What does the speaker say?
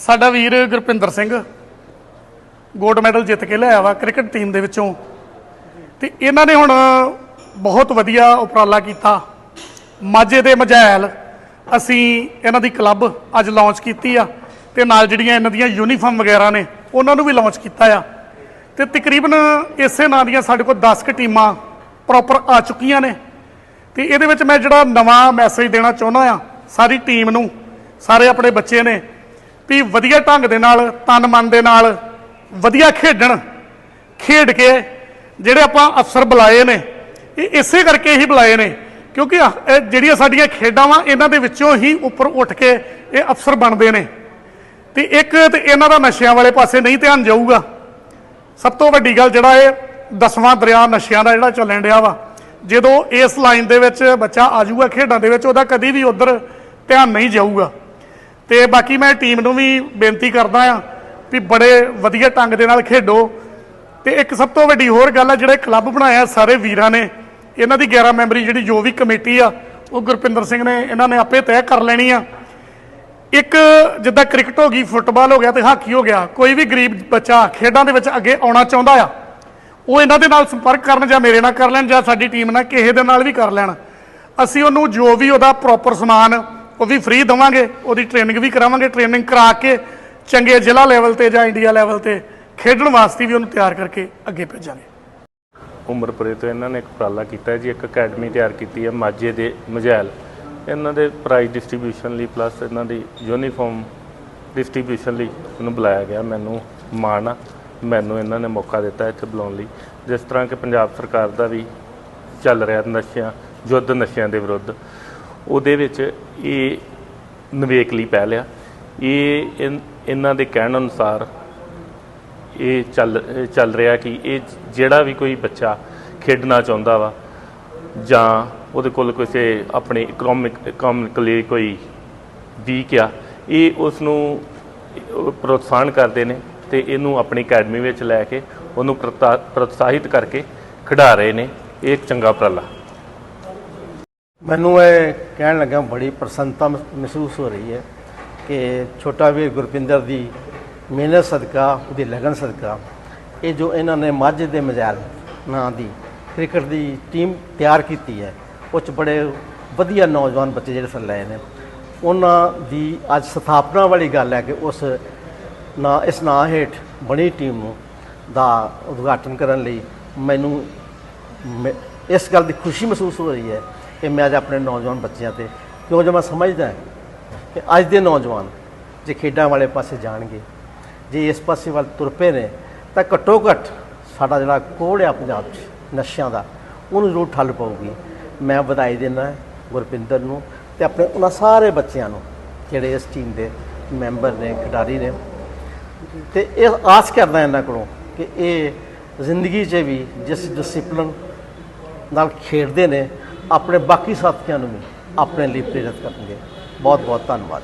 ਸਾਡਾ ਵੀਰ Gurpinder Singh gold medal ਜਿੱਤ ਕੇ ਲਿਆਇਆ ਵਾ ਕ੍ਰਿਕਟ ਟੀਮ ਦੇ ਵਿੱਚੋਂ। ਤੇ ਇਹਨਾਂ ਨੇ ਹੁਣ ਬਹੁਤ ਵਧੀਆ ਉਪਰਾਲਾ ਕੀਤਾ। ਮਾਝੇ ਦੇ ਮਜ਼ੈਲ ਅਸੀਂ ਇਹਨਾਂ ਦੀ ਕਲੱਬ ਅੱਜ ਲਾਂਚ ਕੀਤੀ ਆ ਤੇ ਨਾਲ ਜਿਹੜੀਆਂ ਇਹਨਾਂ ਦੀਆਂ ਯੂਨੀਫਾਰਮ ਵਗੈਰਾ ਨੇ, ਉਹਨਾਂ ਨੂੰ ਵੀ ਲਾਂਚ ਕੀਤਾ ਆ। ਤੇ ਤਕਰੀਬਨ ਇਸੇ ਨਾਂ ਦੀਆਂ ਸਾਡੇ ਕੋਲ 10 ਕੁ ਟੀਮਾਂ ਪ੍ਰੋਪਰ ਆ ਚੁੱਕੀਆਂ ਨੇ। ਤੇ ਇਹਦੇ ਵਿੱਚ ਮੈਂ ਜਿਹੜਾ ਨਵਾਂ ਮੈਸੇਜ ਦੇਣਾ ਚਾਹੁੰਦਾ ਆ, ਸਾਰੀ ਟੀਮ ਨੂੰ, ਸਾਰੇ ਆਪਣੇ ਬੱਚੇ ਨੇ ਵੀ ਵਧੀਆ ਢੰਗ ਦੇ ਨਾਲ, ਤਨ ਮਨ ਦੇ ਨਾਲ ਵਧੀਆ ਖੇਡਣ, ਖੇਡ ਕੇ ਜਿਹੜੇ ਆਪਾਂ ਅਫਸਰ ਬੁਲਾਏ ਨੇ, ਇਹ ਇਸੇ ਕਰਕੇ ਹੀ ਬੁਲਾਏ ਨੇ, ਕਿਉਂਕਿ ਇਹ ਜਿਹੜੀਆਂ ਸਾਡੀਆਂ ਖੇਡਾਂ ਵਾ, ਇਹਨਾਂ ਦੇ ਵਿੱਚੋਂ ਹੀ ਉੱਪਰ ਉੱਠ ਕੇ ਇਹ ਅਫਸਰ ਬਣਦੇ ਨੇ। ਤੇ ਇੱਕ ਤੇ ਇਹਨਾਂ ਦਾ ਨਸ਼ਿਆਂ ਵਾਲੇ ਪਾਸੇ ਨਹੀਂ ਧਿਆਨ ਜਾਊਗਾ। ਸਭ ਤੋਂ ਵੱਡੀ ਗੱਲ ਜਿਹੜਾ ਇਹ ਦਸਵਾਂ ਦਰਿਆ ਨਸ਼ਿਆਂ ਦਾ ਜਿਹੜਾ ਚੱਲਣ ਡਿਆ ਵਾ, ਜਦੋਂ ਇਸ ਲਾਈਨ ਦੇ ਵਿੱਚ ਬੱਚਾ ਆ ਜਾਊਗਾ ਖੇਡਾਂ ਦੇ ਵਿੱਚ, ਉਹਦਾ ਕਦੀ ਵੀ ਉਧਰ ਧਿਆਨ ਨਹੀਂ ਜਾਊਗਾ। ਤੇ ਬਾਕੀ ਮੈਂ ਟੀਮ ਨੂੰ ਵੀ ਬੇਨਤੀ ਕਰਦਾ ਆ ਵੀ ਬੜੇ ਵਧੀਆ ਢੰਗ ਦੇ ਨਾਲ ਖੇਡੋ। ਤੇ ਇੱਕ ਸਭ ਤੋਂ ਵੱਡੀ ਹੋਰ ਗੱਲ ਆ, ਜਿਹੜੇ ਕਲੱਬ ਬਣਾਇਆ ਸਾਰੇ ਵੀਰਾਂ ਨੇ, ਇਹਨਾਂ ਦੀ 11 ਮੈਂਬਰੀ ਜਿਹੜੀ ਜੋ ਵੀ ਕਮੇਟੀ ਆ, ਉਹ ਗੁਰਪਿੰਦਰ ਸਿੰਘ ਨੇ, ਇਹਨਾਂ ਨੇ ਆਪੇ ਤੈਅ ਕਰ ਲੈਣੀ ਆ। ਇੱਕ ਜਿੱਦਾਂ ਕ੍ਰਿਕਟ ਹੋ ਗਈ, ਫੁੱਟਬਾਲ ਹੋ ਗਿਆ ਤੇ ਹਾਕੀ ਹੋ ਗਿਆ, ਕੋਈ ਵੀ ਗਰੀਬ ਬੱਚਾ ਖੇਡਾਂ ਦੇ ਵਿੱਚ ਅੱਗੇ ਆਉਣਾ ਚਾਹੁੰਦਾ ਆ, ਉਹ ਇਹਨਾਂ ਦੇ ਨਾਲ ਸੰਪਰਕ ਕਰਨ ਜਾਂ ਮੇਰੇ ਨਾਲ ਕਰ ਲੈਣ ਜਾਂ ਸਾਡੀ ਟੀਮ ਨਾਲ ਕਿਸੇ ਦੇ ਨਾਲ ਵੀ ਕਰ ਲੈਣ। ਅਸੀਂ ਉਹਨੂੰ ਜੋ ਵੀ ਉਹਦਾ ਪ੍ਰੋਪਰ ਸਮਾਨ ਉਹ ਵੀ ਫ੍ਰੀ ਦਵਾਂਗੇ, ਉਹਦੀ ਟ੍ਰੇਨਿੰਗ ਵੀ ਕਰਾਵਾਂਗੇ ਟ੍ਰੇਨਿੰਗ ਕਰਾ ਕੇ ਚੰਗੇ ਜ਼ਿਲ੍ਹਾ ਲੈਵਲ ਤੇ ਜਾਂ ਇੰਡੀਆ ਲੈਵਲ ਤੇ ਖੇਡਣ ਵਾਸਤੇ ਵੀ ਉਹਨੂੰ ਤਿਆਰ ਕਰਕੇ ਅੱਗੇ ਭੇਜਾਂਗੇ। ਉਮਰਪੁਰੇ ਤੋਂ ਇਹਨਾਂ ਨੇ ਇੱਕ ਉਪਰਾਲਾ ਕੀਤਾ ਜੀ, ਇੱਕ ਅਕੈਡਮੀ ਤਿਆਰ ਕੀਤੀ ਹੈ, ਮਾਝੇ ਦੇ ਮਜ਼ੈਲ। ਇਹਨਾਂ ਦੇ ਪ੍ਰਾਈਜ਼ ਡਿਸਟ੍ਰੀਬਿਊਸ਼ਨ ਲਈ ਪਲੱਸ ਇਹਨਾਂ ਦੀ ਯੂਨੀਫਾਰਮ ਡਿਸਟ੍ਰੀਬਿਊਸ਼ਨ ਲਈ ਇਹਨੂੰ ਬੁਲਾਇਆ ਗਿਆ। ਮੈਨੂੰ ਮਾਣ ਆ, ਮੈਨੂੰ ਇਹਨਾਂ ਨੇ ਮੌਕਾ ਦਿੱਤਾ ਇੱਥੇ ਬੁਲਾਉਣ ਲਈ। ਜਿਸ ਤਰ੍ਹਾਂ ਕਿ ਪੰਜਾਬ ਸਰਕਾਰ ਦਾ ਵੀ ਚੱਲ ਰਿਹਾ ਨਸ਼ਿਆਂ, ਯੁੱਧ ਨਸ਼ਿਆਂ ਦੇ ਵਿਰੁੱਧ। ਉਹਦੇ ਵਿੱਚ ਇਹ ਨਿਵੇਕ ਲਈ ਪਹਿਲ ਆ ਇਹ ਇਹਨਾਂ ਦੇ ਕਹਿਣ ਅਨੁਸਾਰ ਇਹ ਚੱਲ ਚੱਲ ਰਿਹਾ ਕਿ ਇਹ ਜਿਹੜਾ ਵੀ ਕੋਈ ਬੱਚਾ ਖੇਡਣਾ ਚਾਹੁੰਦਾ ਵਾ ਜਾਂ ਉਹਦੇ ਕੋਲ ਕਿਸੇ ਆਪਣੇ ਇਕਨੋਮਿਕ ਇਕਨੋਮਿਕਲੀ ਕੋਈ ਵੀਕ ਆ, ਇਹ ਉਸ ਨੂੰ ਪ੍ਰੋਤਸਾਹਨ ਕਰਦੇ ਨੇ ਤੇ ਇਹਨੂੰ ਆਪਣੀ ਅਕੈਡਮੀ ਵਿੱਚ ਲੈ ਕੇ ਉਹਨੂੰ ਪ੍ਰਤਾ- ਪ੍ਰੋਤਸਾਹਿਤ ਕਰਕੇ ਖਿਡਾ ਰਹੇ ਨੇ। ਇਹ ਇੱਕ ਚੰਗਾ ਉਪਰਾਲਾ। ਮੈਨੂੰ ਇਹ ਕਹਿਣ ਲੱਗਾ ਬੜੀ ਪ੍ਰਸੰਨਤਾ ਮਹਿ- ਮਹਿਸੂਸ ਹੋ ਰਹੀ ਹੈ ਕਿ ਛੋਟਾ ਵੀਰ ਗੁਰਪਿੰਦਰ ਦੀ ਮਿਹਨਤ ਸਦਕਾ, ਉਹਦੀ ਲਗਨ ਸਦਕਾ, ਇਹ ਜੋ ਇਹਨਾਂ ਨੇ ਮਾਝੇ ਦੇ ਮਜਾਲ ਨਾਂ ਦੀ ਕ੍ਰਿਕਟ ਦੀ ਟੀਮ ਤਿਆਰ ਕੀਤੀ ਹੈ, ਉਹ 'ਚ ਬੜੇ ਵਧੀਆ ਨੌਜਵਾਨ ਬੱਚੇ ਜਿਹੜੇ ਸਨ ਲਏ ਨੇ। ਉਹਨਾਂ ਦੀ ਅੱਜ ਸਥਾਪਨਾ ਵਾਲੀ ਗੱਲ ਹੈ ਕਿ ਉਸ ਨਾ, ਇਸ ਨਾਂ ਹੇਠ ਬਣੀ ਟੀਮ ਨੂੰ ਦਾ ਉਦਘਾਟਨ ਕਰਨ ਲਈ ਮੈਨੂੰ ਮੈਂ- ਇਸ ਗੱਲ ਦੀ ਖੁਸ਼ੀ ਮਹਿਸੂਸ ਹੋ ਰਹੀ ਹੈ ਇਹ ਮੈਂ ਅੱਜ ਆਪਣੇ ਨੌਜਵਾਨ ਬੱਚਿਆਂ ਤੇ, ਕਿਉਂ ਜੋ ਮੈਂ ਸਮਝਦਾ ਕਿ ਅੱਜ ਦੇ ਨੌਜਵਾਨ ਜੇ ਖੇਡਾਂ ਵਾਲੇ ਪਾਸੇ ਜਾਣਗੇ, ਜੇ ਇਸ ਪਾਸੇ ਵੱਲ ਤੁਰ ਪਏ ਨੇ, ਤਾਂ ਘੱਟੋ ਘੱਟ ਸਾਡਾ ਜਿਹੜਾ ਕੋੜ ਆ ਪੰਜਾਬ 'ਚ, ਨਸ਼ਿਆਂ ਦਾ, ਉਹਨੂੰ ਜ਼ਰੂਰ ਠੱਲ ਪਊਗੀ। ਮੈਂ ਵਧਾਈ ਦਿੰਦਾ ਗੁਰਪਿੰਦਰ ਨੂੰ ਤੇ ਆਪਣੇ ਉਹਨਾਂ ਸਾਰੇ ਬੱਚਿਆਂ ਨੂੰ, ਜਿਹੜੇ ਇਸ ਟੀਮ ਦੇ ਮੈਂਬਰ ਨੇ, ਖਿਡਾਰੀ ਨੇ। ਤੇ ਇਹ ਆਸ ਕਰਦਾ ਇਹਨਾਂ ਕੋਲੋਂ ਕਿ ਇਹ ਜ਼ਿੰਦਗੀ 'ਚ ਵੀ ਜਿਸ ਡਿਸਪਲਨ ਨਾਲ ਖੇਡਦੇ ਨੇ ਆਪਣੇ ਬਾਕੀ ਸਾਥੀਆਂ ਨੂੰ ਵੀ ਆਪਣੇ ਲਈ ਪ੍ਰੇਰਿਤ ਕਰਨਗੇ। ਬਹੁਤ ਬਹੁਤ ਧੰਨਵਾਦ